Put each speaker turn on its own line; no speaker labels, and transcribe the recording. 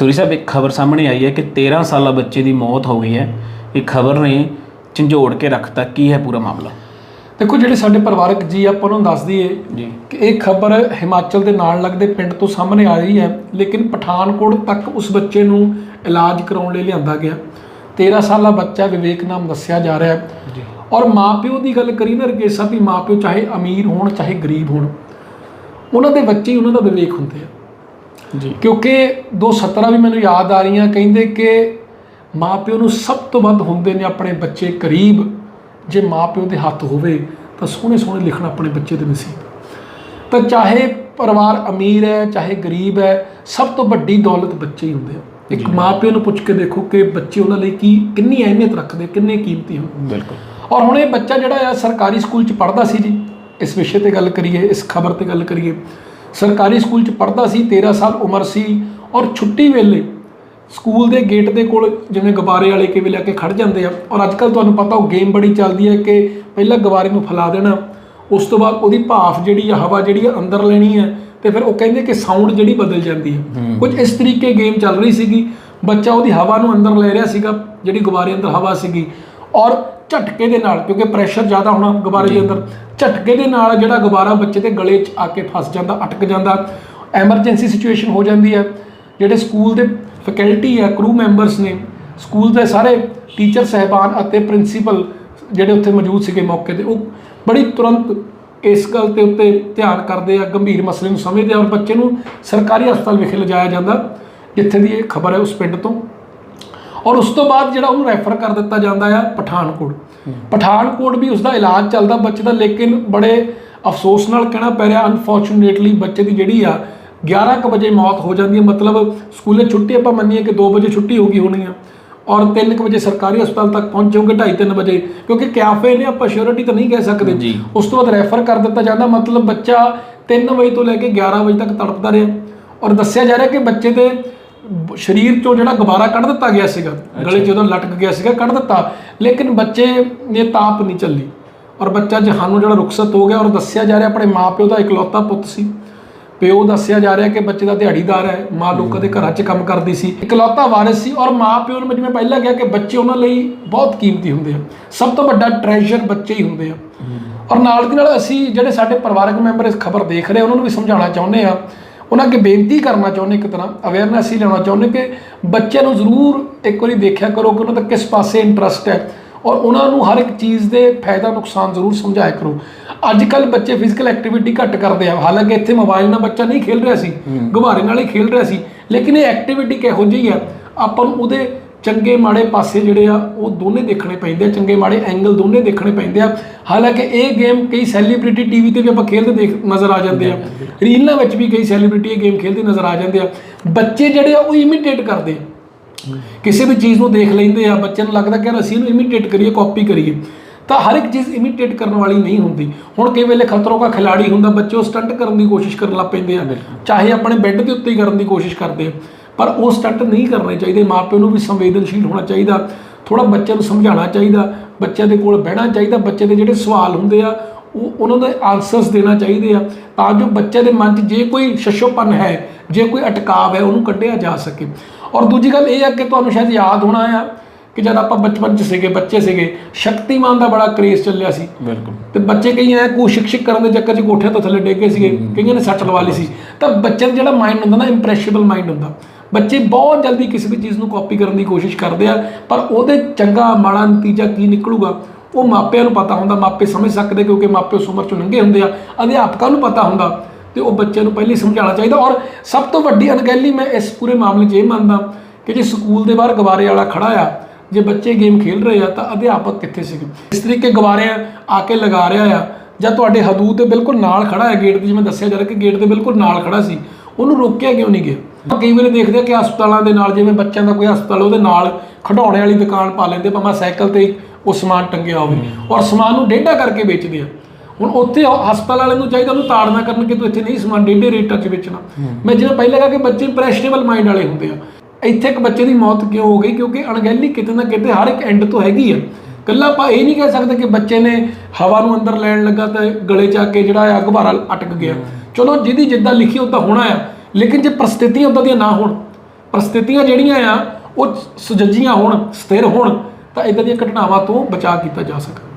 ਸੂਰੀ ਸਾਹਿਬ ਇੱਕ ਖਬਰ ਸਾਹਮਣੇ ਆਈ ਹੈ ਕਿ 13 ਸਾਲਾ ਬੱਚੇ ਦੀ ਮੌਤ ਹੋ ਗਈ ਹੈ। ਇਹ ਖਬਰ ਨੇ ਝੰਜੋੜ ਕੇ ਰੱਖਤਾ। ਕੀ ਹੈ ਪੂਰਾ ਮਾਮਲਾ?
ਦੇਖੋ ਜਿਹੜੇ ਸਾਡੇ ਪਰਿਵਾਰਕ ਜੀ ਆਪਾਂ ਨੂੰ ਦੱਸ ਦਈਏ
ਜੀ।
ਕਿ ਇਹ ਖਬਰ ਹਿਮਾਚਲ ਦੇ ਨਾਲ ਲੱਗਦੇ ਪਿੰਡ ਤੋਂ ਸਾਹਮਣੇ ਆ ਰਹੀ ਹੈ ਲੇਕਿਨ ਪਠਾਨਕੋਟ ਤੱਕ ਉਸ ਬੱਚੇ ਨੂੰ ਇਲਾਜ ਕਰਾਉਣ ਲਈ ਲਿਆਂਦਾ ਗਿਆ। 13 ਸਾਲਾ ਬੱਚਾ ਵਿਵੇਕ ਨਾਮ ਦੱਸਿਆ ਜਾ ਰਿਹਾ ਹੈ।
ਜੀ।
ਔਰ ਮਾਪਿਓ ਦੀ ਗੱਲ ਕਰੀ ਨਾ ਰਕੇਸਾ ਵੀ ਮਾਪਿਓ ਚਾਹੇ ਅਮੀਰ ਹੋਣ ਚਾਹੇ ਗਰੀਬ ਹੋਣ ਉਹਨਾਂ ਦੇ ਬੱਚੇ ਹੀ ਉਹਨਾਂ ਦਾ ਵਿਵੇਕ ਹੁੰਦੇ ਆ।
ਜੀ।
ਕਿਉਂਕਿ ਦੋ ਸਤਰਾਂ ਵੀ ਮੈਨੂੰ ਯਾਦ ਆ ਰਹੀਆਂ ਕਹਿੰਦੇ ਕਿ ਮਾਪਿਓ ਨੂੰ ਸਭ ਤੋਂ ਵੱਧ ਹੁੰਦੇ ਨੇ ਆਪਣੇ ਬੱਚੇ ਕਰੀਬ। ਜੇ ਮਾਪਿਓ ਦੇ ਹੱਥ ਹੋਵੇ ਤਾਂ ਸੋਹਣੇ ਸੋਹਣੇ ਲਿਖਣਾ ਆਪਣੇ ਬੱਚੇ ਦੇ ਨਸੀਬ। ਤਾਂ ਚਾਹੇ ਪਰਿਵਾਰ ਅਮੀਰ ਹੈ ਚਾਹੇ ਗਰੀਬ ਹੈ ਸਭ ਤੋਂ ਵੱਡੀ ਦੌਲਤ ਬੱਚੇ ਹੀ ਹੁੰਦੇ ਆ। ਇੱਕ ਮਾਪਿਓ ਨੂੰ ਪੁੱਛ ਕੇ ਦੇਖੋ ਕਿ ਬੱਚੇ ਉਹਨਾਂ ਲਈ ਕੀ ਕਿੰਨੀ ਅਹਿਮੀਅਤ ਰੱਖਦੇ ਕਿੰਨੇ ਕੀਮਤੀ ਹੁੰਦੇ।
ਬਿਲਕੁਲ।
ਔਰ ਹੁਣ ਇਹ ਬੱਚਾ ਜਿਹੜਾ ਆ ਸਰਕਾਰੀ ਸਕੂਲ ਚ ਪੜ੍ਹਦਾ ਸੀ ਜੀ ਇਸ ਵਿਸ਼ੇ ਤੇ ਗੱਲ ਕਰੀਏ ਇਸ ਖਬਰ ਤੇ ਗੱਲ ਕਰੀਏ ਸਰਕਾਰੀ ਸਕੂਲ ਚ ਪੜ੍ਹਦਾ ਸੀ 13 ਸਾਲ ਉਮਰ ਸੀ ਔਰ ਛੁੱਟੀ ਵੇਲੇ ਸਕੂਲ ਦੇ ਗੇਟ ਦੇ ਕੋਲ ਜਿਵੇਂ ਗੁਬਾਰੇ ਵਾਲੇ ਕਿਵੇਂ ਲੈ ਕੇ ਖੜ ਜਾਂਦੇ ਆ ਔਰ ਅੱਜ ਕੱਲ ਤੁਹਾਨੂੰ ਪਤਾ ਉਹ ਗੇਮ ਬੜੀ ਚੱਲਦੀ ਹੈ ਕਿ ਪਹਿਲਾਂ ਗੁਬਾਰੇ ਨੂੰ ਫੈਲਾ ਦੇਣਾ ਉਸ ਤੋਂ ਬਾਅਦ ਉਹਦੀ ਭਾਫ ਜਿਹੜੀ ਆ ਹਵਾ ਜਿਹੜੀ ਆ ਅੰਦਰ ਲੈਣੀ ਹੈ ਤੇ ਫਿਰ ਉਹ ਕਹਿੰਦੇ ਕਿ ਸਾਊਂਡ ਜਿਹੜੀ ਬਦਲ ਜਾਂਦੀ ਹੈ। ਕੁਝ ਇਸ ਤਰੀਕੇ ਗੇਮ ਚੱਲ ਰਹੀ ਸੀਗੀ ਬੱਚਾ ਉਹਦੀ ਹਵਾ ਨੂੰ ਅੰਦਰ ਲੈ ਰਿਹਾ ਸੀਗਾ ਜਿਹੜੀ ਗੁਬਾਰੇ ਅੰਦਰ ਹਵਾ ਸੀਗੀ ਔਰ ਝਟਕੇ ਦੇ ਨਾਲ ਕਿਉਂਕਿ ਪ੍ਰੈਸ਼ਰ ਜ਼ਿਆਦਾ ਹੋਣਾ ਗੁਬਾਰੇ ਦੇ ਅੰਦਰ ਝਟਕੇ ਦੇ ਨਾਲ ਜਿਹੜਾ ਗੁਬਾਰਾ ਬੱਚੇ ਦੇ ਗਲੇ 'ਚ ਆ ਕੇ ਫਸ ਜਾਂਦਾ ਅਟਕ ਜਾਂਦਾ ਐਮਰਜੈਂਸੀ ਸਿਚੁਏਸ਼ਨ ਹੋ ਜਾਂਦੀ ਹੈ। ਜਿਹੜੇ ਸਕੂਲ ਦੇ ਫੈਕਲਟੀ ਆ ਕਰੂ ਮੈਂਬਰਸ ਨੇ ਸਕੂਲ ਦੇ ਸਾਰੇ ਟੀਚਰ ਸਹਿਬਾਨ ਅਤੇ ਪ੍ਰਿੰਸੀਪਲ ਜਿਹੜੇ ਉੱਥੇ ਮੌਜੂਦ ਸੀਗੇ ਮੌਕੇ ਤੇ ਉਹ ਬੜੀ ਤੁਰੰਤ ਇਸ ਗੱਲ ਤੇ ਉੱਤੇ ਧਿਆਨ ਕਰਦੇ ਆ ਗੰਭੀਰ ਮਸਲੇ ਨੂੰ ਸਮਝਦੇ ਆ ਔਰ ਬੱਚੇ ਨੂੰ ਸਰਕਾਰੀ ਹਸਪਤਾਲ ਵਿਖੇ ਲਿਜਾਇਆ ਜਾਂਦਾ ਜਿੱਥੇ ਦੀ ਇਹ ਖਬਰ ਹੈ ਉਸ ਪਿੰਡ ਤੋਂ। ਔਰ ਉਸ ਤੋਂ ਬਾਅਦ ਜਿਹੜਾ ਉਹਨੂੰ ਰੈਫਰ ਕਰ ਦਿੱਤਾ ਜਾਂਦਾ ਆ ਪਠਾਨਕੋਟ। ਪਠਾਨਕੋਟ ਵੀ ਉਸ ਦਾ ਇਲਾਜ ਚੱਲਦਾ ਬੱਚੇ ਦਾ ਲੇਕਿਨ ਬੜੇ ਅਫਸੋਸ ਨਾਲ ਕਹਿਣਾ ਪੈ ਰਿਹਾ ਅਨਫੋਰਚੂਨੇਟਲੀ ਬੱਚੇ ਦੀ ਜਿਹੜੀ ਆ 11 ਕੁ ਵਜੇ ਮੌਤ ਹੋ ਜਾਂਦੀ ਹੈ। ਮਤਲਬ ਸਕੂਲੇ ਛੁੱਟੀ ਆਪਾਂ ਮੰਨੀਏ ਕਿ 2 ਵਜੇ ਛੁੱਟੀ ਹੋ ਗਈ ਹੋਣੀ ਆ। ਔਰ 3 ਕੁ ਵਜੇ ਸਰਕਾਰੀ ਹਸਪਤਾਲ ਤੱਕ ਪਹੁੰਚੋਗੇ 2:30 ਵਜੇ। ਕਿਉਂਕਿ ਕਿਆਫੇ ਨੇ ਆਪਾਂ ਸ਼ੋਰਿਟੀ ਤਾਂ ਨਹੀਂ ਕਹਿ ਸਕਦੇ। ਉਸ ਤੋਂ ਬਾਅਦ ਰੈਫਰ ਕਰ ਦਿੱਤਾ ਜਾਂਦਾ। ਮਤਲਬ ਬੱਚਾ 3 ਵਜੇ ਤੋਂ ਲੈ ਕੇ 11 ਵਜੇ ਤੱਕ ਤੜਪਦਾ ਰਿਹਾ। ਔਰ ਦੱਸਿਆ ਜਾ ਰਿਹਾ ਕਿ ਬੱਚੇ ਦੇ ਸਰੀਰ ਚੋਂ ਜਿਹੜਾ ਗੁਬਾਰਾ ਕੱਢ ਦਿੱਤਾ ਗਿਆ ਸੀਗਾ ਗਲੇ 'ਚ ਜਦੋਂ ਲਟਕ ਗਿਆ ਸੀਗਾ ਕੱਢ ਦਿੱਤਾ। ਲੇਕਿਨ ਬੱਚੇ ਨੇ ਤਾਪ ਨਹੀਂ ਚੱਲੀ। ਔਰ ਬੱਚਾ ਜਹਾਨੋਂ ਜਿਹੜਾ ਰੁਖਸਤ ਹੋ ਗਿਆ ਔਰ ਦੱਸਿਆ ਜਾ ਰਿਹਾ ਆਪਣੇ ਮਾਪਿਓ ਦਾ ਇਕਲੌਤਾ ਪੁੱਤ ਸੀ। ਪਿਓ ਦੱਸਿਆ ਜਾ ਰਿਹਾ ਕਿ ਬੱਚੇ ਦਾ ਦਿਹਾੜੀਦਾਰ ਹੈ ਮਾਂ ਲੋਕਾਂ ਦੇ ਘਰਾਂ 'ਚ ਕੰਮ ਕਰਦੀ ਸੀ। ਇਕਲੌਤਾ ਵਾਰਿਸ ਸੀ ਔਰ ਮਾਂ ਪਿਓ ਨੂੰ ਜਿਵੇਂ ਪਹਿਲਾਂ ਕਿਹਾ ਕਿ ਬੱਚੇ ਉਹਨਾਂ ਲਈ ਬਹੁਤ ਕੀਮਤੀ ਹੁੰਦੇ ਆ। ਸਭ ਤੋਂ ਵੱਡਾ ਟ੍ਰੈਜਰ ਬੱਚੇ ਹੀ ਹੁੰਦੇ ਆ। ਔਰ ਨਾਲ ਦੀ ਨਾਲ ਅਸੀਂ ਜਿਹੜੇ ਸਾਡੇ ਪਰਿਵਾਰਕ ਮੈਂਬਰ ਇਸ ਖਬਰ ਦੇਖ ਰਹੇ ਉਹਨਾਂ ਨੂੰ ਵੀ ਸਮਝਾਉਣਾ ਚਾਹੁੰਦੇ ਆ ਉਹਨਾਂ ਅੱਗੇ ਬੇਨਤੀ ਕਰਨਾ ਚਾਹੁੰਦੇ ਇੱਕ ਤਰ੍ਹਾਂ ਅਵੇਅਰਨੈਸ ਹੀ ਲੈਣਾ ਚਾਹੁੰਦੇ ਕਿ ਬੱਚਿਆਂ ਨੂੰ ਜ਼ਰੂਰ ਇੱਕ ਵਾਰੀ ਦੇਖਿਆ ਕਰੋ ਕਿ ਉਹਨਾਂ ਦਾ ਕਿਸ ਪਾਸੇ ਇੰਟਰਸਟ ਹੈ ਔਰ ਉਹਨਾਂ ਨੂੰ ਹਰ ਇੱਕ ਚੀਜ਼ ਦੇ ਫਾਇਦਾ ਨੁਕਸਾਨ ਜ਼ਰੂਰ ਸਮਝਾਇਆ ਕਰੋ। ਅੱਜ ਕੱਲ ਬੱਚੇ ਫਿਜ਼ੀਕਲ ਐਕਟੀਵਿਟੀ ਘੱਟ ਕਰਦੇ ਆ ਹਾਲਾਂਕਿ ਇੱਥੇ ਮੋਬਾਈਲ ਨਾਲ ਬੱਚਾ ਨਹੀਂ ਖੇਲ ਰਿਹਾ ਸੀ ਗੁਬਾਰੇ ਨਾਲ ਹੀ ਖੇਲ ਰਿਹਾ ਸੀ ਲੇਕਿਨ ਇਹ ਐਕਟੀਵਿਟੀ ਕਿਹੋ ਜਿਹੀ ਆ ਆਪਾਂ ਨੂੰ ਉਹਦੇ ਚੰਗੇ ਮਾੜੇ ਪਾਸੇ ਜਿਹੜੇ ਆ ਉਹ ਦੋਨੇ ਦੇਖਣੇ ਪੈਂਦੇ ਆ ਚੰਗੇ ਮਾੜੇ ਐਂਗਲ ਦੋਨੇ ਦੇਖਣੇ ਪੈਂਦੇ ਆ। ਹਾਲਾਂਕਿ ਇਹ ਗੇਮ ਕਈ ਸੈਲੀਬ੍ਰਿਟੀ ਟੀਵੀ ਤੇ ਵੀ ਆਪਾਂ ਖੇਲਦੇ ਦੇਖ ਨਜ਼ਰ ਆ ਜਾਂਦੇ ਆ। ਰੀਲਾਂ ਵਿੱਚ ਵੀ ਕਈ ਸੈਲੀਬ੍ਰਿਟੀ ਇਹ ਗੇਮ ਖੇਲਦੇ ਨਜ਼ਰ ਆ ਜਾਂਦੇ ਆ। ਬੱਚੇ ਜਿਹੜੇ ਆ ਉਹ ਇਮੀਟੇਟ ਕਰਦੇ। ਕਿਸੇ ਵੀ ਚੀਜ਼ ਨੂੰ ਦੇਖ ਲੈਂਦੇ ਆ ਬੱਚੇ ਨੂੰ ਲੱਗਦਾ ਕਿ ਯਾਰ ਅਸੀਂ ਇਹਨੂੰ ਇਮੀਟੇਟ ਕਰੀਏ ਕਾਪੀ ਕਰੀਏ। ਤਾਂ ਹਰ ਇੱਕ ਚੀਜ਼ ਇਮੀਟੇਟ ਕਰਨ ਵਾਲੀ ਨਹੀਂ ਹੁੰਦੀ। ਹੁਣ ਕਈ ਵੇਲੇ ਖਤਰੋਂ ਦਾ ਖਿਲਾੜੀ ਹੁੰਦਾ ਬੱਚੇ ਉਹ ਸਟੰਟ ਕਰਨ ਦੀ ਕੋਸ਼ਿਸ਼ ਕਰਨ ਲੱਗ ਪੈਂਦੇ ਆ। ਚਾਹੇ ਆਪਣੇ ਬੈੱਡ ਦੇ ਉੱਤੇ ਹੀ ਕਰਨ ਦੀ ਕੋਸ਼ਿਸ਼ ਕਰਦੇ ਆ। ਪਰ ਉਹ ਸਟੰਟ ਨਹੀਂ ਕਰਨੇ ਚਾਹੀਦੇ। ਮਾਪਿਆਂ ਨੂੰ ਵੀ ਸੰਵੇਦਨਸ਼ੀਲ ਹੋਣਾ ਚਾਹੀਦਾ। ਥੋੜਾ ਬੱਚਿਆਂ ਨੂੰ ਸਮਝਾਉਣਾ ਚਾਹੀਦਾ। ਬੱਚਿਆਂ ਦੇ ਕੋਲ ਬਹਿਣਾ ਚਾਹੀਦਾ। ਬੱਚੇ ਦੇ ਜਿਹੜੇ ਸਵਾਲ ਹੁੰਦੇ ਆ ਉਹ ਉਹਨਾਂ ਦੇ ਆਨਸਰਸ ਦੇਣਾ ਚਾਹੀਦੇ ਆ ਤਾਂ ਜੋ ਬੱਚੇ ਦੇ ਮਨ 'ਚ ਜੇ ਕੋਈ ਸ਼ਸ਼ੋਪਨ ਹੈ ਜੇ ਕੋਈ ਅਟਕਾਵ ਹੈ ਉਹਨੂੰ ਕੱਢਿਆ ਜਾ ਸਕੇ। ਔਰ ਦੂਜੀ ਗੱਲ ਇਹ ਆ ਕਿ ਤੁਹਾਨੂੰ ਸ਼ਾਇਦ ਯਾਦ ਹੋਣਾ ਆ ਕਿ ਜਦ ਆਪਾਂ ਬਚਪਨ 'ਚ ਸੀਗੇ ਬੱਚੇ ਸੀਗੇ ਸ਼ਕਤੀਮਾਨ ਦਾ ਬੜਾ ਕ੍ਰੇਜ਼ ਚੱਲਿਆ ਸੀ।
ਬਿਲਕੁਲ।
ਤੇ ਬੱਚੇ ਕਈ ਐ ਕੋ ਸ਼ਿਕਸ਼ਿਕ ਕਰਨ ਦੇ ਚੱਕਰ 'ਚ ਕੋਠਿਆਂ ਤੋਂ ਥੱਲੇ ਡੇਗੇ ਸੀਗੇ ਕਈਆਂ ਨੇ ਸੱਟ ਲਵਾ ਲਈ ਸੀ। ਤਾਂ ਬੱਚੇ ਦਾ ਜਿਹੜਾ ਮਾਈਂਡ ਹੁੰਦਾ ਨਾ ਇੰਪ੍ਰੈਸ਼ੇਬਲ ਮਾਈਂਡ ਹੁੰਦਾ। ਬੱਚੇ ਬਹੁਤ ਜਲਦੀ ਕਿਸੇ ਵੀ ਚੀਜ਼ ਨੂੰ ਕਾਪੀ ਕਰਨ ਦੀ ਕੋਸ਼ਿਸ਼ ਕਰਦੇ ਆ, ਪਰ ਉਹਦੇ ਚੰਗਾ ਮਾੜਾ ਨਤੀਜਾ ਕੀ ਨਿਕਲੂਗਾ? ਉਹ ਮਾਪਿਆਂ ਨੂੰ ਪਤਾ ਹੁੰਦਾ, ਮਾਪੇ ਸਮਝ ਸਕਦੇ ਕਿਉਂਕਿ ਮਾਪੇ ਉਸ ਉਮਰ 'ਚ ਲੰਘੇ ਹੁੰਦੇ ਆ, ਅਧਿਆਪਕਾਂ ਨੂੰ ਪਤਾ ਹੁੰਦਾ ਤੇ ਉਹ ਬੱਚਿਆਂ ਨੂੰ ਪਹਿਲੇ ਸਮਝਾਉਣਾ ਚਾਹੀਦਾ। ਔਰ ਸਭ ਤੋਂ ਵੱਡੀ ਅਣਗਹਿਲੀ ਮੈਂ ਇਸ ਪੂਰੇ ਮਾਮਲੇ 'ਚ ਇਹ ਮੰਨਦਾ ਕਿ ਜੇ ਸਕੂਲ ਦੇ ਬਾਹਰ ਗਵਾਰੇ ਵਾਲਾ ਖੜਾ ਆ, ਜੇ ਬੱਚੇ ਗੇਮ ਖੇਡ ਰਹੇ ਆ, ਤਾਂ ਅਧਿਆਪਕ ਕਿੱਥੇ ਸੀਗੇ? ਇਸ ਤਰੀਕੇ ਗਵਾਰੇ ਆ ਕੇ ਲਗਾ ਰਿਹਾ ਆ। ਜਾਂ ਤੁਹਾਡੇ ਹਦੂਦ ਦੇ ਬਿਲਕੁਲ ਨਾਲ ਖੜਾ ਹੈ ਗੇਟ ਦੇ ਜਿਵੇਂ ਦੱਸਿਆ ਜਾ ਰਿਹਾ ਕਿ ਗੇਟ ਦੇ ਬਿਲਕੁਲ ਨਾਲ ਖੜਾ ਸੀ। ਉਹਨੂੰ ਰੋਕਿਆ ਕਿਉਂ ਨਹੀਂ ਗਿਆ? ਕਈ ਵਾਰੀ ਦੇਖਦੇ ਆ ਕਿ ਹਸਪਤਾਲਾਂ ਦੇ ਨਾਲ ਜਿਵੇਂ ਬੱਚਿਆਂ ਦਾ ਕੋਈ ਹਸਪਤਾਲ ਉਹਦੇ ਨਾਲ ਖਿਡੌਣੇ ਵਾਲੀ ਦੁਕਾਨ ਪਾ ਲੈਂਦੇ ਭਾਵੇਂ ਸਾਈਕਲ ਤੇ ਉਹ ਸਮਾਨ ਟੰਗਿਆ ਹੋਵੇ। ਔਰ ਸਮਾਨ ਨੂੰ ਡੇਢਾ ਕਰਕੇ ਵੇਚਦੇ ਆ। ਹੁਣ ਉੱਥੇ ਹਸਪਤਾਲ ਵਾਲਿਆਂ ਨੂੰ ਚਾਹੀਦਾ ਉਹਨੂੰ ਤਾੜਨਾ ਕਰਨ ਕਿ ਤੂੰ ਇੱਥੇ ਨਹੀਂ ਸਮਾਨ ਡੇਢੇ ਰੇਟਾਂ 'ਚ ਵੇਚਣਾ। ਮੈਂ ਜਿਵੇਂ ਪਹਿਲਾਂ ਕਿਹਾ ਕਿ ਬੱਚੇ ਇੰਪ੍ਰੈਸ਼ਨੇਬਲ ਮਾਈਂਡ ਵਾਲੇ ਹੁੰਦੇ ਆ। ਇੱਥੇ ਇੱਕ ਬੱਚੇ ਦੀ ਮੌਤ ਕਿਉਂ ਹੋ ਗਈ? ਕਿਉਂਕਿ ਅਣਗਹਿਲੀ ਕਿਤੇ ਨਾ ਕਿਤੇ ਹਰ ਇੱਕ ਐਂਡ ਤੋਂ ਹੈਗੀ ਆ। ਕੱਲਾ ਆਪਾਂ ਇਹ ਨਹੀਂ ਕਹਿ ਸਕਦੇ ਕਿ ਬੱਚੇ ਨੇ ਹਵਾ ਨੂੰ ਅੰਦਰ ਲੈਣ ਲੱਗਾ ਤੇ ਗਲੇ 'ਚ ਆ ਕੇ ਜਿਹੜਾ ਆ ਗੁਬਾਰਾ ਅਟਕ ਗਿਆ। ਚਲੋ ਜਿਹਦੀ ਜਿੱਦਾਂ ਲਿਖੀ ਉਦਾਂ ਹੋਣਾ ਆ। ਲੇਕਿਨ ਜੇ ਪ੍ਰਸਥਿਤੀਆਂ ਉਦਾਂ ਦੀਆਂ ਨਾ ਹੋਣ, ਪ੍ਰਸਥਿਤੀਆਂ ਜਿਹੜੀਆਂ ਆ, ਉਹ ਸੁਜੱਜੀਆਂ ਹੋਣ, ਸਥਿਰ ਹੋਣ, ਤਾਂ ਇਦਾਂ ਦੀਆਂ ਘਟਨਾਵਾਂ ਤੋਂ ਬਚਾਅ ਕੀਤਾ ਜਾ ਸਕਦਾ।